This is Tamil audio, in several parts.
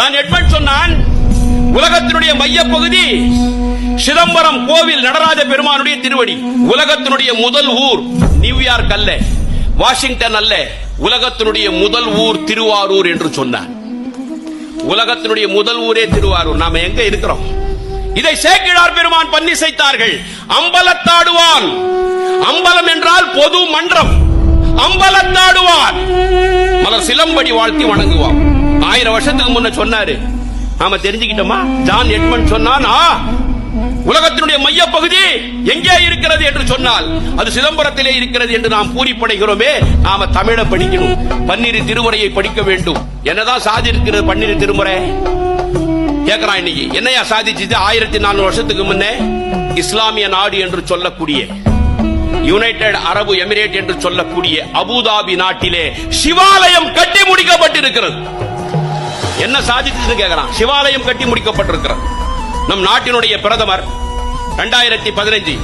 நான் எட்மன் சொன்னான் உலகத்தினுடைய மையப்பகுதி சிதம்பரம் கோவில் நடராஜ பெருமானுடைய திருவடி. உலகத்தினுடைய முதல் ஊர் நியூயார்க் அல்ல வாஷிங்டன் அல்ல உலகத்தினுடைய முதல் ஊர் திருவாரூர் என்று சொன்னார் உலகத்தினுடைய முதல் ஊரே திருவாரூர். நாம எங்க இருக்கிறோம்? இதை சேக்கிழார் பெருமான் பன்னிசைத்தார்கள். அம்பலத்தாடுவான். அம்பலம் என்றால் பொது மன்றம். அம்பலத்தாடுவான். மலர் சிலம்படி வாழ்த்தி வணங்குவான். ஆயிரம் வருஷத்துக்கு முன்ன சொன்னாரு. நாம தெரிஞ்சுக்கிட்டோமா? ஜான் எட்மன் சொன்னான் உலகத்தினுடைய உலகத்தினுடைய மையப்பகுதி எங்கே இருக்கிறது? என்று சொன்னால் அது சிதம்பரத்திலே இருக்கிறது என்று நாம் பூரிப்படைகிறோமே நாம தமிழை படிக்கணும். பன்னிரு திருமுறையை படிக்க வேண்டும். என்னதான் சாதிக்கிறது பன்னிரு திருமுறை? கேட்கிறான் இன்னைக்கு. என்னையா சாதிச்சது? ஆயிரத்தி நானூறு வருஷத்துக்கு முன்னே இஸ்லாமிய நாடு என்று சொல்லக்கூடிய யுனைடெட் அரபு எமிரேட் என்று சொல்லக்கூடிய அபுதாபி நாட்டிலே சிவாலயம் கட்டி முடிக்கப்பட்டிருக்கிறது. என்ன சாதித்து கேட்கிறான் சிவாலயம் கட்டி முடிக்கப்பட்டிருக்கிறது. நம் நாட்டினுடைய பிரதமர் இரண்டாயிரத்தி பதினைஞ்சு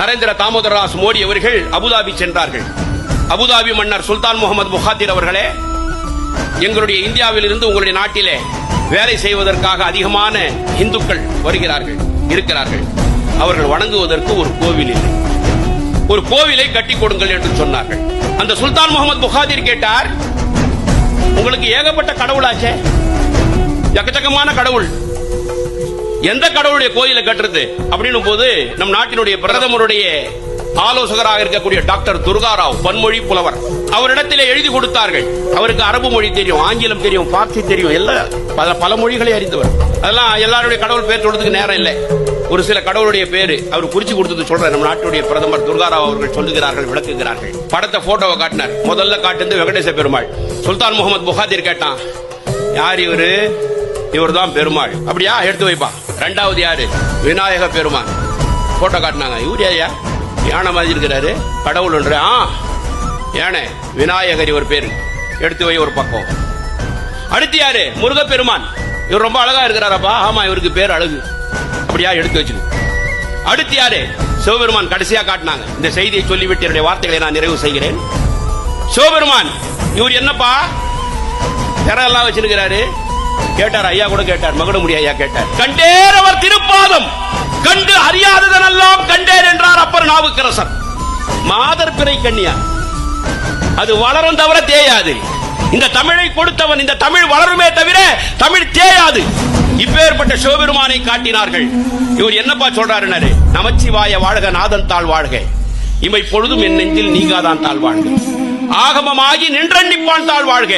நரேந்திர தாமோதரதாஸ் மோடி அவர்கள் அபுதாபி சென்றார்கள். அபுதாபி மன்னர் சுல்தான் முகமது முஹாத்திர் அவர்களே எங்களுடைய இந்தியாவில் இருந்து உங்களுடைய நாட்டிலே வேலை செய்வதற்காக அதிகமான இந்துக்கள் வருகிறார்கள் இருக்கிறார்கள். அவர்கள் வணங்குவதற்கு ஒரு கோவில் இல்லை. ஒரு கோவிலை கட்டி கொடுங்கள் என்று சொன்னார்கள். அந்த சுல்தான் முகமது புகாதிர் கேட்டார் உங்களுக்கு ஏகப்பட்ட கடவுளாச்சே. எக்கச்சக்கமான கடவுள். எந்த கடவுளுடைய கோயிலை கட்டுறது அப்படின்னு போது நம் நாட்டினுடைய பிரதமருடைய ஆலோசகராக இருக்கக்கூடிய டாக்டர் துர்காராவ் பன்மொழி புலவர். அவரிடத்திலே எழுதி கொடுத்தார்கள். அவருக்கு அரபு மொழி தெரியும் ஆங்கிலம் தெரியும் பார்சி தெரியும் எல்லாம் பல பல மொழிகளை அறிந்தவர். அதெல்லாம் எல்லாருடைய கடவுள் பேர் சொல்றதுக்கு நேரம் இல்லை. ஒரு சில கடவுளுடைய பேரு அவர் குறிச்சு கொடுத்தது சொல்ற நம்ம நாட்டுடைய பிரதமர் துர்காராவ் அவர்கள் சொல்லுகிறார்கள் விளக்குகிறார்கள். படத்தை போட்டோவை காட்டினார். முதல்ல காட்டுந்து வெங்கடேச பெருமாள். சுல்தான் முகமது புகாதிர் கேட்டான் யார் இவரு? இவர்தான் பெருமாள். அப்படியா? எடுத்து வைப்பா. ரெண்டாவது யாரு? விநாயக பெருமான். போட்டோ காட்டினாங்க. இவர் ஐயா யானை மாதிரி இருக்கிறாரு. கடவுள் ஒன்று. ஆ யானை. விநாயகர் இவர் பேரு. எடுத்து வை ஒரு பக்கம். அடுத்து யாரு? முருகப்பெருமான். இவர் ரொம்ப அழகா இருக்கிறாரப்பா. ஆமா இவருக்கு பேர் அழகு. அப்படியா எடுத்து வச்சு அடுத்து யாரு? சிவபெருமான் கடைசியா காட்டினாங்க. இந்த செய்தியை சொல்லிவிட்டு என்னுடைய வார்த்தைகளை நான் நிறைவு செய்கிறேன். சிவபெருமான் இவர் என்னப்பா? திரையெல்லாம் வச்சிருக்கிறாரு. கேட்டார் ஐயா கூட கேட்டார் மகுடமுடி ஐயா கேட்டார். கண்டேர் அவர் திருப்பாதம். கண்டு அறியாததனெல்லாம் கண்டேன் என்றார் அப்பர் நாவுக்கரசர். மாதர் பிறை கண்ணியா அது வளரும் தவிர தேயாது. இந்த தமிழை கொடுத்தவன் இந்த தமிழ் வளருமே தவிர தமிழ் தேயாது. இப்பேற்பட்ட சிவபெருமானை காட்டினார்கள். இவர் என்னப்பா சொல்றாருனாரு நமச்சிவாய வாழ்க நாதன் தாழ் வாழ்க. இமை பொழுதும் என் நெஞ்சில் நீங்காதான் தாழ் வாழ்க. ஆகமமாகி நின்றன்னிப்பான் தாழ் வாழ்க.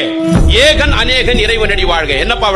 ஏகன் அநேகன் இறைவனடி வாழ்க. என்னப்பா